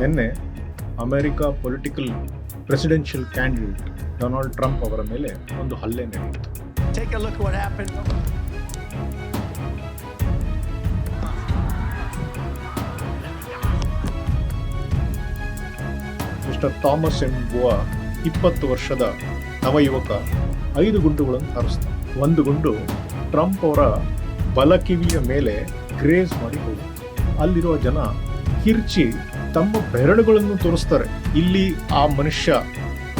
ನಿನ್ನೆ America political presidential candidate Donald Trump ಅವರ ಮೇಲೆ ಒಂದು ಹಲ್ಲೆ ನಡೆಯಿತು. ಮಿಸ್ಟರ್ ಥಾಮಸ್ ಎಂಬುವ ಇಪ್ಪತ್ತು ವರ್ಷದ ನವಯುವಕ ಐದು ಗುಂಡುಗಳನ್ನು ಹಾರಿಸ್ತಾನೆ ಒಂದು ಗುಂಡು ಟ್ರಂಪ್ ಅವರ ಬಲಕಿವಿಯ ಮೇಲೆ ಗ್ರೇಸ್ ಮಾಡಿ ಹೋಗುತ್ತೆ ಅಲ್ಲಿರುವ ಜನ ಕಿರ್ಚಿ ತಮ್ಮ ಬೆರಳುಗಳನ್ನು ತೋರಿಸ್ತಾರೆ. ಇಲ್ಲಿ ಆ ಮನುಷ್ಯ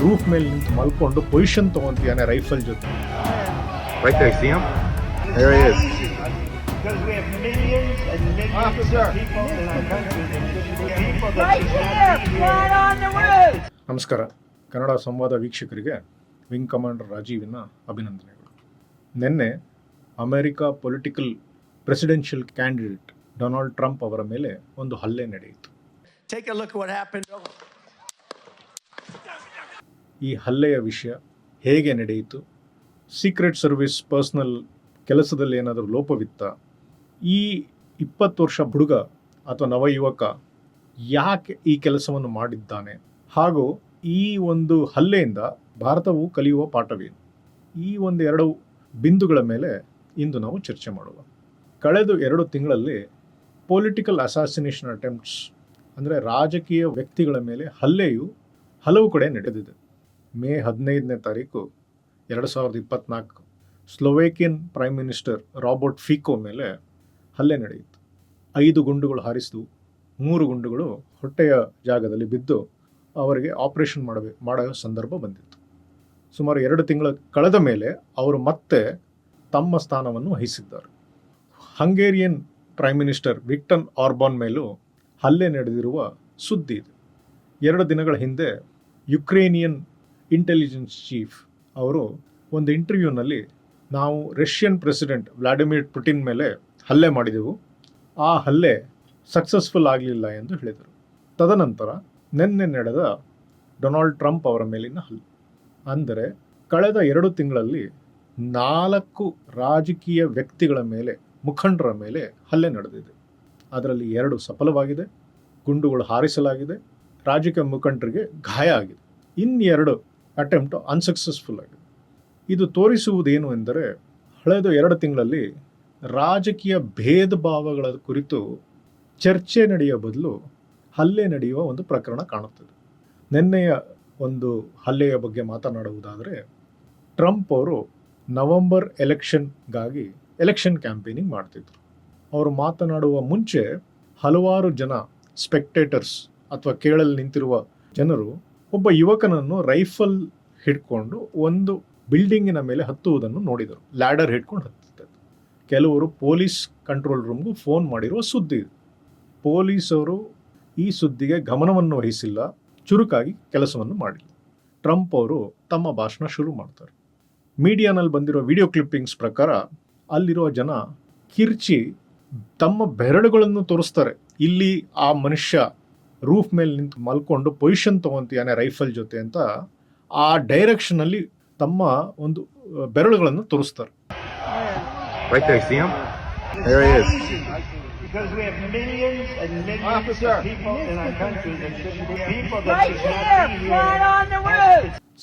ರೂಫ್ ಮೇಲೆ ನಿಂತು ಮಲ್ಕೊಂಡು ಪೊಸಿಷನ್ ತಗೊಂತೀಯಾನೆ ರೈಫಲ್ ಜೊತೆ. ನಮಸ್ಕಾರ. ಕನ್ನಡ ಸಂವಾದ ವೀಕ್ಷಕರಿಗೆ ವಿಂಗ್ ಕಮಾಂಡರ್ ರಾಜೀವಿನ ಅಭಿನಂದನೆಗಳು. ನಿನ್ನೆ America political presidential candidate Donald Trump ಅವರ ಮೇಲೆ ಒಂದು ಹಲ್ಲೆ ನಡೆಯಿತು. Take a look at what happened. ಈ ಹಲ್ಲೆಯ ವಿಷಯ ಹೇಗೆ ನಡೆಯಿತು? ಸೀಕ್ರೆಟ್ ಸರ್ವಿಸ್ ಪರ್ಸ್ನಲ್ ಕೆಲಸದಲ್ಲಿ ಏನಾದರೂ ಲೋಪವಿತ್ತ? ಈ ಇಪ್ಪತ್ತು ವರ್ಷ ಹುಡುಗ ಅಥವಾ ನವಯುವಕ ಯಾಕೆ ಈ ಕೆಲಸವನ್ನು ಮಾಡಿದ್ದಾನೆ? ಹಾಗೂ ಈ ಒಂದು ಹಲ್ಲೆಯಿಂದ ಭಾರತವು ಕಲಿಯುವ ಪಾಠವೇನು? ಈ ಒಂದು ಎರಡು ಬಿಂದುಗಳ ಮೇಲೆ ಇಂದು ನಾವು ಚರ್ಚೆ ಮಾಡುವ. ಕಳೆದ ಎರಡು ತಿಂಗಳಲ್ಲಿ ಪೊಲಿಟಿಕಲ್ ಅಸಾಸಿನೇಷನ್ ಅಟೆಂಪ್ಟ್ಸ್ ಅಂದರೆ ರಾಜಕೀಯ ವ್ಯಕ್ತಿಗಳ ಮೇಲೆ ಹಲ್ಲೆಯು ಹಲವು ಕಡೆ ನಡೆದಿದೆ. ಮೇ ಹದಿನೈದನೇ ತಾರೀಕು ಎರಡು ಸಾವಿರದ ಇಪ್ಪತ್ನಾಲ್ಕು Slovakian prime minister Robert Fico ಮೇಲೆ ಹಲ್ಲೆ ನಡೆಯಿತು. ಐದು ಗುಂಡುಗಳು ಹಾರಿಸಿದವು. ಮೂರು ಗುಂಡುಗಳು ಹೊಟ್ಟೆಯ ಜಾಗದಲ್ಲಿ ಬಿದ್ದು ಅವರಿಗೆ ಆಪರೇಷನ್ ಮಾಡಬೇಕು ಮಾಡೋ ಸಂದರ್ಭ ಬಂದಿತ್ತು. ಸುಮಾರು ಎರಡು ತಿಂಗಳ ಕಳೆದ ಮೇಲೆ ಅವರು ಮತ್ತೆ ತಮ್ಮ ಸ್ಥಾನವನ್ನು ವಹಿಸಿದ್ದಾರೆ. Hungarian prime minister Viktor Orban ಮೇಲೂ ಹಲ್ಲೆ ನಡೆದಿರುವ ಸುದ್ದಿ ಇದೆ. ಎರಡು ದಿನಗಳ ಹಿಂದೆ ಯುಕ್ರೇನಿಯನ್ ಇಂಟೆಲಿಜೆನ್ಸ್ ಚೀಫ್ ಅವರು ಒಂದು ಇಂಟರ್ವ್ಯೂನಲ್ಲಿ, ನಾವು ರಷ್ಯನ್ ಪ್ರೆಸಿಡೆಂಟ್ ವ್ಲಾಡಿಮಿರ್ ಪುಟಿನ್ ಮೇಲೆ ಹಲ್ಲೆ ಮಾಡಿದೆವು. ಆ ಹಲ್ಲೆ ಸಕ್ಸಸ್ಫುಲ್ ಆಗಲಿಲ್ಲ ಎಂದು ಹೇಳಿದರು. ತದನಂತರ ನಿನ್ನೆ ನಡೆದ ಡೊನಾಲ್ಡ್ ಟ್ರಂಪ್ ಅವರ ಮೇಲಿನ ಹಲ್ಲೆ. ಅಂದರೆ ಕಳೆದ ಎರಡು ತಿಂಗಳಲ್ಲಿ ನಾಲ್ಕು ರಾಜಕೀಯ ವ್ಯಕ್ತಿಗಳ ಮೇಲೆ, ಮುಖಂಡರ ಮೇಲೆ ಹಲ್ಲೆ ನಡೆದಿದೆ. ಅದರಲ್ಲಿ ಎರಡು ಸಫಲವಾಗಿದೆ. ಗುಂಡುಗಳು ಹಾರಿಸಲಾಗಿದೆ. ರಾಜಕೀಯ ಮುಖಂಡರಿಗೆ ಗಾಯ ಆಗಿದೆ. ಇನ್ನೆರಡು ಅಟೆಂಪ್ಟ್ ಅನ್ಸಕ್ಸಸ್ಫುಲ್ ಆಗಿದೆ. ಇದು ತೋರಿಸುವುದೇನು ಎಂದರೆ, ಕಳೆದ ಎರಡು ತಿಂಗಳಲ್ಲಿ ರಾಜಕೀಯ ಭೇದ ಭಾವಗಳ ಕುರಿತು ಚರ್ಚೆ ನಡೆಯುವ ಬದಲು ಹಲ್ಲೆ ನಡೆಯುವ ಒಂದು ಪ್ರಕರಣ ಕಾಣುತ್ತದೆ. ನಿನ್ನೆಯ ಒಂದು ಹಲ್ಲೆಯ ಬಗ್ಗೆ ಮಾತನಾಡುವುದಾದರೆ, ಟ್ರಂಪ್ ಅವರು ನವೆಂಬರ್ ಎಲೆಕ್ಷನ್ಗಾಗಿ ಎಲೆಕ್ಷನ್ ಕ್ಯಾಂಪೇನಿಂಗ್ ಮಾಡ್ತಿದ್ರು. ಅವರು ಮಾತನಾಡುವ ಮುಂಚೆ ಹಲವಾರು ಜನ ಸ್ಪೆಕ್ಟೇಟರ್ಸ್ ಅಥವಾ ಕೇಳಲು ನಿಂತಿರುವ ಜನರು ಒಬ್ಬ ಯುವಕನನ್ನು ರೈಫಲ್ ಹಿಡ್ಕೊಂಡು ಒಂದು ಬಿಲ್ಡಿಂಗಿನ ಮೇಲೆ ಹತ್ತುವುದನ್ನು ನೋಡಿದರು. ಲ್ಯಾಡರ್ ಹಿಡ್ಕೊಂಡು ಹತ್ತಿದ್ದರು ಕೆಲವರು ಪೊಲೀಸ್ ಕಂಟ್ರೋಲ್ ರೂಮ್ಗೂ ಫೋನ್ ಮಾಡಿರುವ ಸುದ್ದಿ ಪೊಲೀಸರು ಈ ಸುದ್ದಿಗೆ ಗಮನವನ್ನು ವಹಿಸಿಲ್ಲ, ಚುರುಕಾಗಿ ಕೆಲಸವನ್ನು ಮಾಡಿಲ್ಲ. ಟ್ರಂಪ್ ಅವರು ತಮ್ಮ ಭಾಷಣ ಶುರು ಮಾಡ್ತಾರೆ. ಮೀಡಿಯಾನಲ್ಲಿ ಬಂದಿರೋ ವಿಡಿಯೋ ಕ್ಲಿಪ್ಪಿಂಗ್ಸ್ ಪ್ರಕಾರ ಅಲ್ಲಿರುವ ಜನ ಕಿರ್ಚಿ ತಮ್ಮ ಬೆರಳುಗಳನ್ನು ತೋರಿಸ್ತಾರೆ. ಇಲ್ಲಿ ಆ ಮನುಷ್ಯ ರೂಫ್ ಮೇಲೆ ನಿಂತು ಮಲ್ಕೊಂಡು ಪೊಸಿಷನ್ ತಗೊಂತೀಯಾನೆ ರೈಫಲ್ ಜೊತೆ ಅಂತ ಆ ಡೈರೆಕ್ಷನ್ನಲ್ಲಿ ತಮ್ಮ ಒಂದು ಬೆರಳುಗಳನ್ನು ತೋರಿಸ್ತಾರೆ.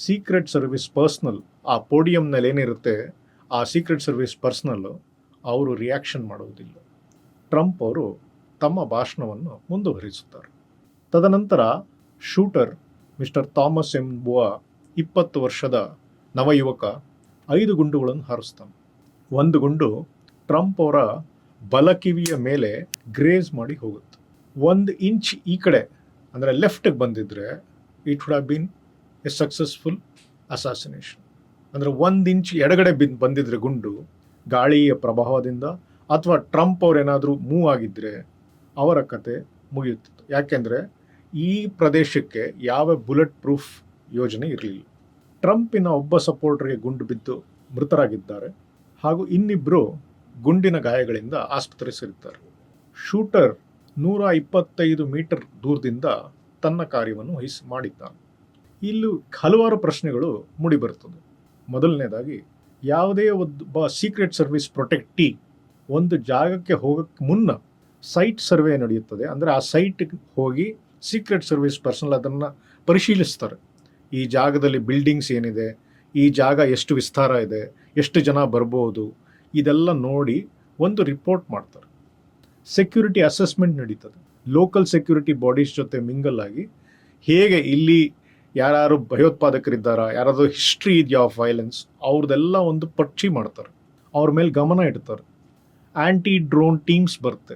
ಸೀಕ್ರೆಟ್ ಸರ್ವಿಸ್ ಪರ್ಸ್ನಲ್ ಆ ಪೋಡಿಯಂನಲ್ಲಿ ಏನಿರುತ್ತೆ ಆ ಸೀಕ್ರೆಟ್ ಸರ್ವಿಸ್ ಪರ್ಸ್ನಲ್ ಅವರು ರಿಯಾಕ್ಷನ್ ಮಾಡುವುದಿಲ್ಲ ಟ್ರಂಪ್ ಅವರು ತಮ್ಮ ಭಾಷಣವನ್ನು ಮುಂದುವರಿಸುತ್ತಾರೆ. ತದನಂತರ ಶೂಟರ್ ಮಿಸ್ಟರ್ ಥಾಮಸ್ ಎಂಬುವ ಇಪ್ಪತ್ತು ವರ್ಷದ ನವಯುವಕ ಐದು ಗುಂಡುಗಳನ್ನು ಹಾರಿಸ್ತಾನೆ ಒಂದು ಗುಂಡು ಟ್ರಂಪ್ ಅವರ ಬಲಕಿವಿಯ ಮೇಲೆ ಗ್ರೇಸ್ ಮಾಡಿ ಹೋಗುತ್ತೆ. ಒಂದು ಇಂಚ್ ಈ ಕಡೆ, ಅಂದರೆ ಲೆಫ್ಟಿಗೆ ಬಂದಿದ್ದರೆ it would have been a successful assassination ಅಂದರೆ ಒಂದು ಇಂಚ್ ಎಡಗಡೆ ಬಿದ್ದು ಬಂದಿದ್ರೆ ಗುಂಡು ಗಾಳಿಯ ಪ್ರಭಾವದಿಂದ ಅಥವಾ ಟ್ರಂಪ್ ಅವ್ರೇನಾದರೂ ಮೂವ್ ಆಗಿದ್ದರೆ ಅವರ ಕತೆ ಮುಗಿಯುತ್ತಿತ್ತು. ಯಾಕೆಂದರೆ ಈ ಪ್ರದೇಶಕ್ಕೆ ಯಾವ ಬುಲೆಟ್ ಪ್ರೂಫ್ ಯೋಜನೆ ಇರಲಿಲ್ಲ. ಟ್ರಂಪಿನ ಒಬ್ಬ ಸಪೋರ್ಟರ್ಗೆ ಗುಂಡು ಬಿದ್ದು ಮೃತರಾಗಿದ್ದಾರೆ. ಹಾಗೂ ಇನ್ನಿಬ್ಬರು ಗುಂಡಿನ ಗಾಯಗಳಿಂದ ಆಸ್ಪತ್ರೆ ಸೇರಿದ್ದಾರೆ ಶೂಟರ್ ನೂರ ಇಪ್ಪತ್ತೈದು ಮೀಟರ್ ದೂರದಿಂದ ತನ್ನ ಕಾರ್ಯವನ್ನು ವಹಿಸಿ, ಮಾಡಿದ್ದಾನೆ. ಇಲ್ಲೂ ಹಲವಾರು ಪ್ರಶ್ನೆಗಳು ಮೂಡಿಬರುತ್ತದೆ ಮೊದಲನೇದಾಗಿ, ಯಾವುದೇ ಒಬ್ಬ ಸೀಕ್ರೆಟ್ ಸರ್ವಿಸ್ ಪ್ರೊಟೆಕ್ಟಿ ಒಂದು ಜಾಗಕ್ಕೆ ಹೋಗಕ್ಕೆ ಮುನ್ನ ಸೈಟ್ ಸರ್ವೆ ನಡೆಯುತ್ತದೆ. ಅಂದರೆ ಆ ಸೈಟ್ಗೆ ಹೋಗಿ ಸೀಕ್ರೆಟ್ ಸರ್ವಿಸ್ ಪರ್ಸನಲ್ ಅದನ್ನು ಪರಿಶೀಲಿಸ್ತಾರೆ. ಈ ಜಾಗದಲ್ಲಿ ಬಿಲ್ಡಿಂಗ್ಸ್ ಏನಿದೆ, ಈ ಜಾಗ ಎಷ್ಟು ವಿಸ್ತಾರ ಇದೆ, ಎಷ್ಟು ಜನ ಬರ್ಬೋದು, ಇದೆಲ್ಲ ನೋಡಿ ಒಂದು ರಿಪೋರ್ಟ್ ಮಾಡ್ತಾರೆ. ಸೆಕ್ಯೂರಿಟಿ ಅಸೆಸ್ಮೆಂಟ್ ನಡೀತದೆ. ಲೋಕಲ್ ಸೆಕ್ಯೂರಿಟಿ ಬಾಡೀಸ್ ಜೊತೆ ಮಿಂಗಲ್ ಆಗಿ ಹೇಗೆ ಇಲ್ಲಿ ಯಾರು ಭಯೋತ್ಪಾದಕರಿದ್ದಾರಾ, ಯಾರಾದರೂ ಹಿಸ್ಟ್ರಿ ಇದೆಯಾ ಆಫ್ ವೈಲೆನ್ಸ್ ಅವ್ರದ್ದೆಲ್ಲ ಒಂದು ಪಟ್ಟಿ ಮಾಡ್ತಾರೆ. ಅವ್ರ ಮೇಲೆ ಗಮನ ಇಡ್ತಾರೆ. ಆ್ಯಂಟಿ ಡ್ರೋನ್ ಟೀಮ್ಸ್ ಬರುತ್ತೆ.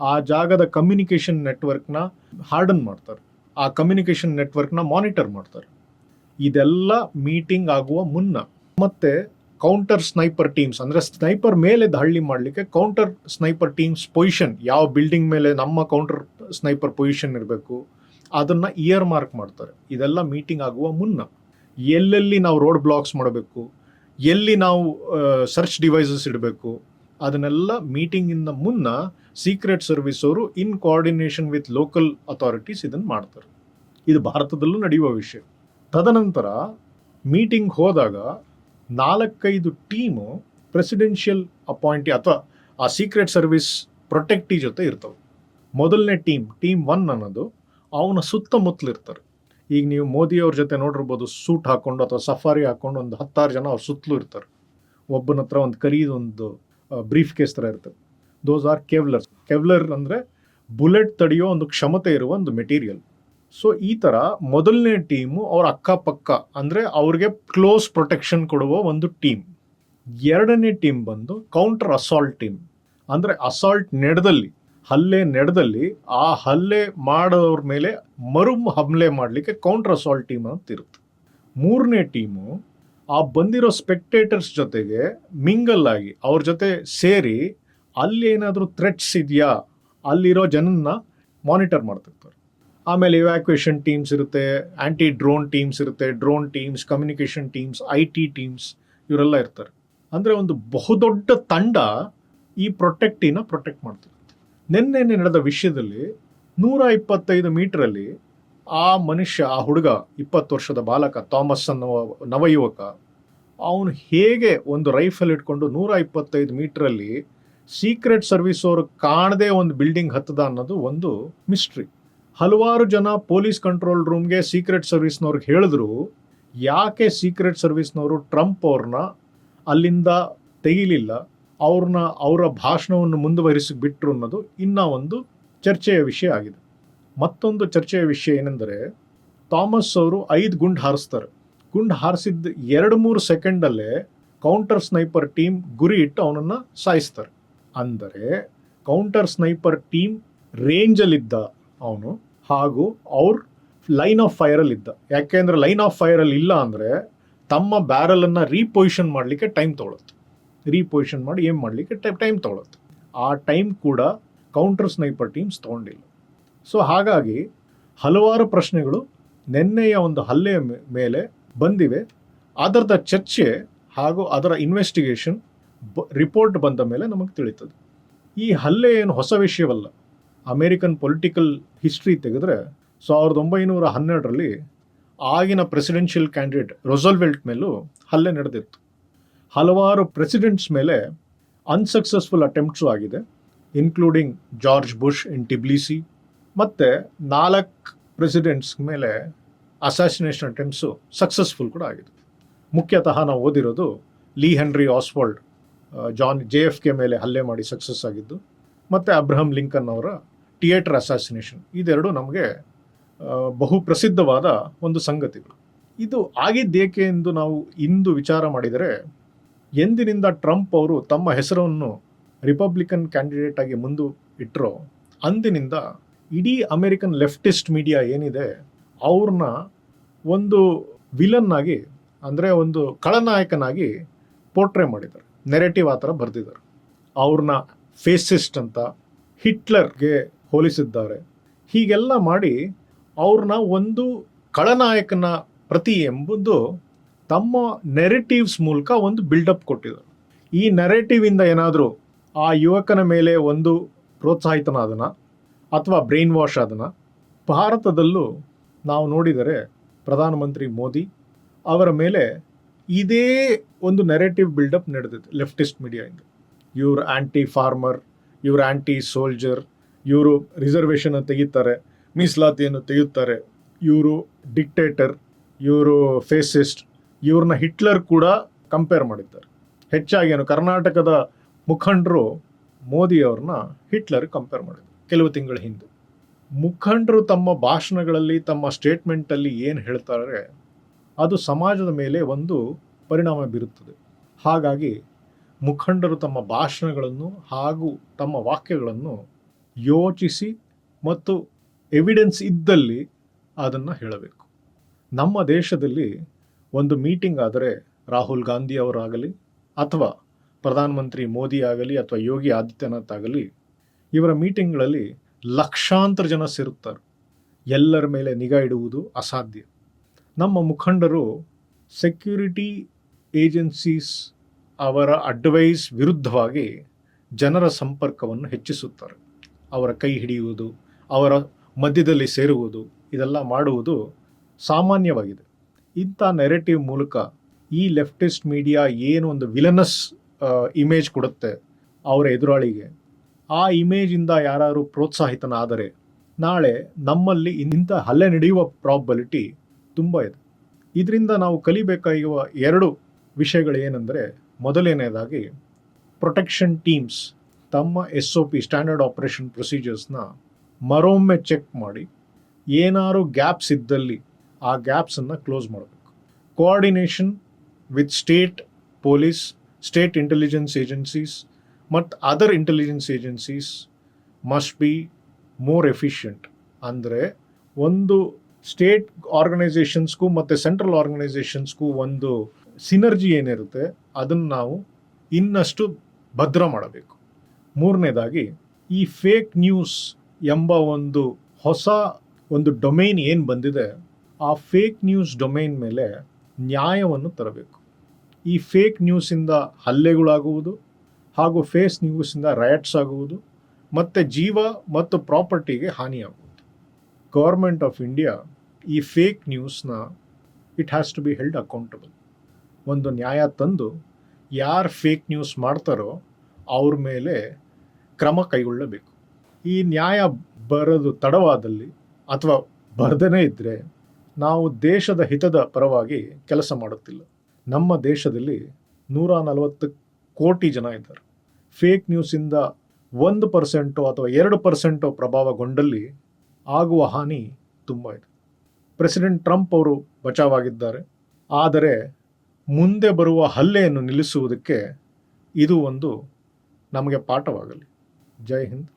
ಆ ಜಾಗದ ಕಮ್ಯುನಿಕೇಷನ್ ನೆಟ್ವರ್ಕ್ನ ಹಾರ್ಡನ್ ಮಾಡ್ತಾರೆ. ಆ ಕಮ್ಯುನಿಕೇಷನ್ ನೆಟ್ವರ್ಕ್ನ ಮಾನಿಟರ್ ಮಾಡ್ತಾರೆ. ಇದೆಲ್ಲ ಮೀಟಿಂಗ್ ಆಗುವ ಮುನ್ನ ಮತ್ತೆ ಕೌಂಟರ್ ಸ್ನೈಪರ್ ಟೀಮ್ಸ್ ಅಂದರೆ ಸ್ನೈಪರ್ ಮೇಲೆ ದಾಳಿ ಮಾಡಲಿಕ್ಕೆ ಕೌಂಟರ್ ಸ್ನೈಪರ್ ಟೀಮ್ಸ್ ಪೊಸಿಷನ್ ಯಾವ ಬಿಲ್ಡಿಂಗ್ ಮೇಲೆ ನಮ್ಮ ಕೌಂಟರ್ ಸ್ನೈಪರ್ ಪೊಸಿಷನ್ ಇರಬೇಕು, ಅದನ್ನು ಇಯರ್ ಮಾರ್ಕ್ ಮಾಡ್ತಾರೆ. ಇದೆಲ್ಲ ಮೀಟಿಂಗ್ ಆಗುವ ಮುನ್ನ ಎಲ್ಲೆಲ್ಲಿ ನಾವು ರೋಡ್ ಬ್ಲಾಕ್ಸ್ ಮಾಡಬೇಕು, ಎಲ್ಲಿ ನಾವು ಸರ್ಚ್ ಡಿವೈಸಸ್ ಇಡಬೇಕು ಅದನ್ನೆಲ್ಲ ಮೀಟಿಂಗಿಂದ ಮುನ್ನ ಸೀಕ್ರೆಟ್ ಸರ್ವಿಸ್ ಅವರು in coordination with local authorities ಇದನ್ನು ಮಾಡ್ತಾರೆ. ಇದು ಭಾರತದಲ್ಲೂ ನಡೆಯುವ ವಿಷಯ. ತದನಂತರ ಮೀಟಿಂಗ್ ಹೋದಾಗ ನಾಲ್ಕೈದು ಟೀಮು ಪ್ರೆಸಿಡೆನ್ಷಿಯಲ್ ಅಪಾಯಿಂಟ್ ಅಥವಾ ಆ ಸೀಕ್ರೆಟ್ ಸರ್ವಿಸ್ ಪ್ರೊಟೆಕ್ಟಿ ಜೊತೆ ಇರ್ತವೆ. ಮೊದಲನೇ ಟೀಮ್ ಟೀಮ್ ಒನ್ ಅನ್ನೋದು ಅವನ ಸುತ್ತಮುತ್ತಲು ಇರ್ತಾರೆ ಈಗ ನೀವು ಮೋದಿ ಅವ್ರ ಜೊತೆ ನೋಡಿರ್ಬೋದು, ಸೂಟ್ ಹಾಕ್ಕೊಂಡು ಅಥವಾ ಸಫಾರಿ ಹಾಕ್ಕೊಂಡು ಒಂದು ಹತ್ತಾರು ಜನ ಅವ್ರ ಸುತ್ತಲೂ ಇರ್ತಾರೆ. ಒಬ್ಬನ ಹತ್ರ ಒಂದು ಕರೀದೊಂದು ಬ್ರೀಫ್ ಕೇಸ್ ಥರ ಇರುತ್ತೆ ದೋಸ್ ಆರ್ ಕೆವ್ಲರ್ಸ್ ಕೆವ್ಲರ್ ಅಂದರೆ ಬುಲೆಟ್ ತಡೆಯೋ ಒಂದು ಕ್ಷಮತೆ ಇರುವ ಒಂದು ಮೆಟೀರಿಯಲ್. ಸೊ ಈ ಥರ ಮೊದಲನೇ ಟೀಮು ಅವ್ರ ಅಕ್ಕಪಕ್ಕ ಅಂದರೆ ಅವ್ರಿಗೆ ಕ್ಲೋಸ್ ಪ್ರೊಟೆಕ್ಷನ್ ಕೊಡುವ ಒಂದು ಟೀಮ್. ಎರಡನೇ ಟೀಮ್ ಬಂದು ಕೌಂಟರ್ ಅಸಾಲ್ಟ್ ಟೀಮ್. ಅಂದರೆ ಅಸಾಲ್ಟ್ ನೆಡದಲ್ಲಿ, ಹಲ್ಲೆ ನೆಡದಲ್ಲಿ ಆ ಹಲ್ಲೆ ಮಾಡೋರ ಮೇಲೆ ಮರು ಹಮ್ಲೆ ಮಾಡಲಿಕ್ಕೆ ಕೌಂಟರ್ ಅಸಾಲ್ಟ್ ಟೀಮ್ ಅಂತ ಇರುತ್ತೆ. ಮೂರನೇ ಟೀಮು ಆ ಬಂದಿರೋ ಸ್ಪೆಕ್ಟೇಟರ್ಸ್ ಜೊತೆಗೆ ಮಿಂಗಲ್ ಆಗಿ ಅವ್ರ ಜೊತೆ ಸೇರಿ ಅಲ್ಲಿ ಏನಾದರೂ ಥ್ರೆಟ್ಸ್ ಇದೆಯಾ? ಅಲ್ಲಿರೋ ಜನನ್ನ ಮಾನಿಟರ್ ಮಾಡ್ತಿರ್ತಾರೆ. ಆಮೇಲೆ ಇವ್ಯಾಕ್ಯುಯೇಷನ್ ಟೀಮ್ಸ್ ಇರುತ್ತೆ ಆ್ಯಂಟಿ ಡ್ರೋನ್ ಟೀಮ್ಸ್ ಇರುತ್ತೆ drone teams communication teams I T teams ಇವರೆಲ್ಲ ಇರ್ತಾರೆ. ಅಂದರೆ ಒಂದು ಬಹುದೊಡ್ಡ ತಂಡ ಈ ಪ್ರೊಟೆಕ್ಟಿನ ಪ್ರೊಟೆಕ್ಟ್ ಮಾಡ್ತಿರುತ್ತೆ. ನಿನ್ನೆ ನಡೆದ ವಿಷಯದಲ್ಲಿ ನೂರ ಇಪ್ಪತ್ತೈದು ಮೀಟ್ರಲ್ಲಿ ಆ ಮನುಷ್ಯ, ಆ ಹುಡುಗ, ಇಪ್ಪತ್ತು ವರ್ಷದ ಬಾಲಕ, ಥಾಮಸ್ ಅನ್ನುವ ನವಯುವಕ, ಅವನು ಹೇಗೆ ಒಂದು ರೈಫಲ್ ಇಟ್ಕೊಂಡು ನೂರ ಇಪ್ಪತ್ತೈದು ಮೀಟ್ರಲ್ಲಿ ಸೀಕ್ರೆಟ್ ಸರ್ವಿಸ್ ಅವರು ಕಾಣದೆ ಒಂದು ಬಿಲ್ಡಿಂಗ್ ಹತ್ತದ ಅನ್ನೋದು ಒಂದು ಮಿಸ್ಟ್ರಿ ಹಲವಾರು ಜನ ಪೊಲೀಸ್ ಕಂಟ್ರೋಲ್ ರೂಮ್ಗೆ ಸೀಕ್ರೆಟ್ ಸರ್ವಿಸ್ನವ್ರಿಗೆ ಹೇಳಿದ್ರು, ಯಾಕೆ ಸೀಕ್ರೆಟ್ ಸರ್ವಿಸ್ನವರು ಟ್ರಂಪ್ ಅವ್ರನ್ನ ಅಲ್ಲಿಂದ ತೆಗಿಲಿಲ್ಲ, ಅವ್ರನ್ನ, ಅವರ ಭಾಷಣವನ್ನು ಮುಂದುವರಿಸಿ ಬಿಟ್ರು ಅನ್ನೋದು ಇನ್ನೂ ಒಂದು ಚರ್ಚೆಯ ವಿಷಯ ಆಗಿದೆ. ಮತ್ತೊಂದು ಚರ್ಚೆಯ ವಿಷಯ ಏನೆಂದರೆ, ಥಾಮಸ್ ಅವರು ಐದು ಗುಂಡು ಹಾರಿಸ್ತಾರೆ. ಗುಂಡು ಹಾರಿಸಿದ ಎರಡು ಮೂರು ಸೆಕೆಂಡಲ್ಲೇ ಕೌಂಟರ್ ಸ್ನೈಪರ್ ಟೀಮ್ ಗುರಿ ಇಟ್ಟು ಅವನನ್ನು ಸಾಯಿಸ್ತಾರೆ. ಅಂದರೆ, ಕೌಂಟರ್ ಸ್ನೈಪರ್ ಟೀಮ್ ರೇಂಜಲ್ಲಿದ್ದ ಅವನು ಹಾಗೂ ಅವ್ರ ಲೈನ್ ಆಫ್ ಫೈರಲ್ಲಿ ಇದ್ದ ಯಾಕೆಂದ್ರೆ ಲೈನ್ ಆಫ್ ಫೈರಲ್ಲಿ ಇಲ್ಲ ಅಂದರೆ ತಮ್ಮ ಬ್ಯಾರಲನ್ನು ರೀಪೊಸಿಷನ್ ಮಾಡಲಿಕ್ಕೆ ಟೈಮ್ ತೊಗೊಳತ್ತೆ ರೀಪೊಸಿಷನ್ ಮಾಡಿ ಏನು ಮಾಡಲಿಕ್ಕೆ ಟೈಮ್ ತೊಗೊಳತ್ತೆ ಆ ಟೈಮ್ ಕೂಡ ಕೌಂಟರ್ ಸ್ನೈಪರ್ ಟೀಮ್ಸ್ ತೊಗೊಂಡಿಲ್ಲ. ಸೊ ಹಾಗಾಗಿ ಹಲವಾರು ಪ್ರಶ್ನೆಗಳು ನಿನ್ನೆಯ ಒಂದು ಹಲ್ಲೆಯ ಮೇಲೆ ಬಂದಿವೆ. ಅದರದ ಚರ್ಚೆ ಹಾಗೂ ಅದರ ಇನ್ವೆಸ್ಟಿಗೇಷನ್ ಬ ರಿಪೋರ್ಟ್ ಬಂದ ಮೇಲೆ ನಮಗೆ ತಿಳಿತದೆ. ಈ ಹಲ್ಲೆ ಏನು ಹೊಸ ವಿಷಯವಲ್ಲ. ಅಮೇರಿಕನ್ ಪೊಲಿಟಿಕಲ್ ಹಿಸ್ಟ್ರಿ ತೆಗೆದ್ರೆ ಸಾವಿರದ ಒಂಬೈನೂರ ಹನ್ನೆರಡರಲ್ಲಿ ಆಗಿನ ಪ್ರೆಸಿಡೆನ್ಷಿಯಲ್ ಕ್ಯಾಂಡಿಡೇಟ್ ರೊಸಲ್ವೆಲ್ಟ್ ಮೇಲೂ ಹಲ್ಲೆ ನಡೆದಿತ್ತು. ಹಲವಾರು ಪ್ರೆಸಿಡೆಂಟ್ಸ್ ಮೇಲೆ ಅನ್ಸಕ್ಸಸ್ಫುಲ್ ಅಟೆಂಪ್ಟ್ಸು ಆಗಿದೆ including George Bush in Tbilisi ಮತ್ತು ನಾಲ್ಕು ಪ್ರೆಸಿಡೆಂಟ್ಸ್ ಮೇಲೆ ಅಸಾಸಿನೇಷನ್ ಅಟೆಂಪ್ಸು ಸಕ್ಸಸ್ಫುಲ್ ಕೂಡ ಆಗಿದೆ. ಮುಖ್ಯತಃ ನಾವು ಓದಿರೋದು Lee Henry Oswald John J F K ಮೇಲೆ ಹಲ್ಲೆ ಮಾಡಿ ಸಕ್ಸಸ್ ಆಗಿದ್ದು, ಮತ್ತು ಅಬ್ರಹಂ ಲಿಂಕನ್ ಅವರ ಥಿಯೇಟರ್ ಅಸಾಸಿನೇಷನ್ ಇದೆರಡು ನಮಗೆ ಬಹು ಪ್ರಸಿದ್ಧವಾದ ಒಂದು ಸಂಗತಿಗಳು. ಇದು ಆಗಿದ್ದೇಕೆ ಎಂದು ನಾವು ಇಂದು ವಿಚಾರ ಮಾಡಿದರೆ, ಎಂದಿನಿಂದ ಟ್ರಂಪ್ ಅವರು ತಮ್ಮ ಹೆಸರನ್ನು ರಿಪಬ್ಲಿಕನ್ ಕ್ಯಾಂಡಿಡೇಟ್ ಆಗಿ ಮುಂದು ಇಟ್ಟರೋ ಅಂದಿನಿಂದ ಇಡೀ ಅಮೆರಿಕನ್ ಲೆಫ್ಟಿಸ್ಟ್ ಮೀಡಿಯಾ ಏನಿದೆ ಅವ್ರನ್ನ ಒಂದು ವಿಲನ್ ಆಗಿ ಅಂದರೆ ಒಂದು ಖಳನಾಯಕನಾಗಿ ಪೋರ್ಟ್ರೇ ಮಾಡಿದ್ದಾರೆ. ನೆರೆಟಿವ್ ಆ ಥರ ಬರೆದಿದ್ದಾರೆ. ಅವ್ರನ್ನ ಫೇಸಿಸ್ಟ್ ಅಂತ ಹಿಟ್ಲರ್ಗೆ ಹೋಲಿಸಿದ್ದಾರೆ. ಹೀಗೆಲ್ಲ ಮಾಡಿ ಅವ್ರನ್ನ ಒಂದು ಖಳನಾಯಕನ ಪ್ರತಿ ಎಂಬುದು ತಮ್ಮ ನೆರೆಟಿವ್ಸ್ ಮೂಲಕ ಒಂದು ಬಿಲ್ಡಪ್ ಕೊಟ್ಟಿದ್ದಾರೆ. ಈ ನೆರೆಟಿವಿಂದ ಏನಾದರೂ ಆ ಯುವಕನ ಮೇಲೆ ಒಂದು ಪ್ರೋತ್ಸಾಹಿತನಾದನ? ಅಥವಾ ಬ್ರೈನ್ ವಾಶ್ ಅದನ್ನು ಭಾರತದಲ್ಲೂ ನಾವು ನೋಡಿದರೆ ಪ್ರಧಾನಮಂತ್ರಿ ಮೋದಿ ಅವರ ಮೇಲೆ ಇದೇ ಒಂದು ನೆರೆಟಿವ್ ಬಿಲ್ಡಪ್ ನಡೆದಿದೆ ಲೆಫ್ಟಿಸ್ಟ್ ಮೀಡಿಯಾಯಿಂದ ಇವರು ಆ್ಯಂಟಿ ಫಾರ್ಮರ್ ಇವರು ಆ್ಯಂಟಿ ಸೋಲ್ಜರ್ ಇವರು ರಿಸರ್ವೇಷನ್ ತೆಗಿತಾರೆ, ಮೀಸಲಾತಿಯನ್ನು ತೆಗೆಯುತ್ತಾರೆ ಇವರು ಡಿಕ್ಟೇಟರ್ ಇವರು ಫೇಸಿಸ್ಟ್ ಇವ್ರನ್ನ ಹಿಟ್ಲರ್ ಕೂಡ ಕಂಪೇರ್ ಮಾಡಿದ್ದಾರೆ. ಹೆಚ್ಚಾಗಿ ಏನು ಕರ್ನಾಟಕದ ಮುಖಂಡರು ಮೋದಿ ಅವ್ರನ್ನ ಹಿಟ್ಲರ್ ಕಂಪೇರ್ ಮಾಡಿದ್ರು ಕೆಲವು ತಿಂಗಳ ಹಿಂದೆ. ಮುಖಂಡರು ತಮ್ಮ ಭಾಷಣಗಳಲ್ಲಿ, ತಮ್ಮ ಸ್ಟೇಟ್ಮೆಂಟಲ್ಲಿ ಏನು ಹೇಳ್ತಾರೆ, ಅದು ಸಮಾಜದ ಮೇಲೆ ಒಂದು ಪರಿಣಾಮ ಬೀರುತ್ತದೆ. ಹಾಗಾಗಿ ಮುಖಂಡರು ತಮ್ಮ ಭಾಷಣಗಳನ್ನು ಹಾಗೂ ತಮ್ಮ ವಾಕ್ಯಗಳನ್ನು ಯೋಚಿಸಿ ಮತ್ತು ಎವಿಡೆನ್ಸ್ ಇದ್ದಲ್ಲಿ ಅದನ್ನು ಹೇಳಬೇಕು. ನಮ್ಮ ದೇಶದಲ್ಲಿ ಒಂದು ಮೀಟಿಂಗ್ ಆದರೆ ರಾಹುಲ್ ಗಾಂಧಿ ಅವರಾಗಲಿ ಅಥವಾ ಪ್ರಧಾನಮಂತ್ರಿ ಮೋದಿ ಆಗಲಿ ಅಥವಾ ಯೋಗಿ ಆದಿತ್ಯನಾಥ್ ಆಗಲಿ ಇವರ ಮೀಟಿಂಗ್ಗಳಲ್ಲಿ ಲಕ್ಷಾಂತರ ಜನ ಸೇರುತ್ತಾರೆ. ಎಲ್ಲರ ಮೇಲೆ ನಿಗಾ ಇಡುವುದು ಅಸಾಧ್ಯ. ನಮ್ಮ ಮುಖಂಡರು ಸೆಕ್ಯೂರಿಟಿ ಏಜೆನ್ಸೀಸ್ ಅವರ ಅಡ್ವೈಸ್ ವಿರುದ್ಧವಾಗಿ ಜನರ ಸಂಪರ್ಕವನ್ನು ಹೆಚ್ಚಿಸುತ್ತಾರೆ. ಅವರ ಕೈ ಹಿಡಿಯುವುದು, ಅವರ ಮಧ್ಯದಲ್ಲಿ ಸೇರುವುದು, ಇದೆಲ್ಲ ಮಾಡುವುದು ಸಾಮಾನ್ಯವಾಗಿದೆ. ಇಂಥ ನೆರೆಟಿವ್ ಮೂಲಕ ಈ ಲೆಫ್ಟಿಸ್ಟ್ ಮೀಡಿಯಾ ಏನು ಒಂದು ವಿಲನಸ್ ಇಮೇಜ್ ಕೊಡುತ್ತೆ ಅವರ ಎದುರಾಳಿಗೆ ಆ ಇಮೇಜಿಂದ ಯಾರು ಪ್ರೋತ್ಸಾಹಿತನಾದರೆ ನಾಳೆ ನಮ್ಮಲ್ಲಿ ಇಂಥ ಹಲ್ಲೆ ನಡೆಯುವ ಪ್ರಾಬಲಿಟಿ ತುಂಬ ಇದೆ. ಇದರಿಂದ ನಾವು ಕಲಿಬೇಕಾಗಿರುವ ಎರಡು ವಿಷಯಗಳು ಏನೆಂದರೆ ಮೊದಲನೇದಾಗಿ ಪ್ರೊಟೆಕ್ಷನ್ ಟೀಮ್ಸ್ ತಮ್ಮ S O P standard operation ಪ್ರೊಸೀಜರ್ಸ್ನ ಮರೊಮ್ಮೆ ಚೆಕ್ ಮಾಡಿ ಏನಾದರೂ ಗ್ಯಾಪ್ಸ್ ಇದ್ದಲ್ಲಿ ಆ ಗ್ಯಾಪ್ಸನ್ನು ಕ್ಲೋಸ್ ಮಾಡಬೇಕು. Coordination with state police state intelligence agencies ಮತ್ತು other intelligence agencies must be more efficient ಅಂದರೆ ಒಂದು ಸ್ಟೇಟ್ ಆರ್ಗನೈಸೇಷನ್ಸ್ಗೂ ಮತ್ತು ಸೆಂಟ್ರಲ್ ಆರ್ಗನೈಸೇಷನ್ಸ್ಗೂ ಒಂದು ಸಿನರ್ಜಿ ಏನಿರುತ್ತೆ, ಅದನ್ನು ನಾವು ಇನ್ನಷ್ಟು ಭದ್ರ ಮಾಡಬೇಕು. ಮೂರನೇದಾಗಿ, ಈ ಫೇಕ್ ನ್ಯೂಸ್ ಎಂಬ ಒಂದು ಹೊಸ ಒಂದು ಡೊಮೇನ್ ಏನು ಬಂದಿದೆ, ಆ ಫೇಕ್ ನ್ಯೂಸ್ ಡೊಮೇನ್ ಮೇಲೆ ನ್ಯಾಯವನ್ನು ತರಬೇಕು. ಈ ಫೇಕ್ ನ್ಯೂಸಿಂದ ಹಲ್ಲೆಗಳಾಗುವುದು ಹಾಗೂ ಫೇಸ್ ನ್ಯೂಸಿಂದ ರಯಟ್ಸ್ ಆಗುವುದು ಮತ್ತು ಜೀವ ಮತ್ತು ಪ್ರಾಪರ್ಟಿಗೆ ಹಾನಿಯಾಗುವುದು. ಗೌರ್ಮೆಂಟ್ ಆಫ್ ಇಂಡಿಯಾ ಈ fake ನ್ಯೂಸ್ನ it has to be held accountable ಒಂದು ನ್ಯಾಯ ತಂದು ಯಾರು ಫೇಕ್ ನ್ಯೂಸ್ ಮಾಡ್ತಾರೋ ಅವ್ರ ಮೇಲೆ ಕ್ರಮ ಕೈಗೊಳ್ಳಬೇಕು. ಈ ನ್ಯಾಯ ಬರೋದು ತಡವಾದಲ್ಲಿ ಅಥವಾ ಬರದೇ ಇದ್ದರೆ ನಾವು ದೇಶದ ಹಿತದ ಪರವಾಗಿ ಕೆಲಸ ಮಾಡುತ್ತಿಲ್ಲ. ನಮ್ಮ ದೇಶದಲ್ಲಿ ನೂರ ನಲವತ್ತು ಕೋಟಿ ಜನ ಇದ್ದಾರೆ. ಫೇಕ್ ನ್ಯೂಸಿಂದ ಒಂದು ಪರ್ಸೆಂಟು ಅಥವಾ ಎರಡು ಪರ್ಸೆಂಟು ಪ್ರಭಾವಗೊಂಡಲ್ಲಿ ಆಗುವ ಹಾನಿ ತುಂಬ ಇದೆ. ಪ್ರೆಸಿಡೆಂಟ್ ಟ್ರಂಪ್ ಅವರು ಬಚಾವಾಗಿದ್ದಾರೆ. ಆದರೆ ಮುಂದೆ ಬರುವ ಹಲ್ಲೆಯನ್ನು ನಿಲ್ಲಿಸುವುದಕ್ಕೆ ಇದು ಒಂದು ನಮಗೆ ಪಾಠವಾಗಲಿ. ಜೈ ಹಿಂದ್.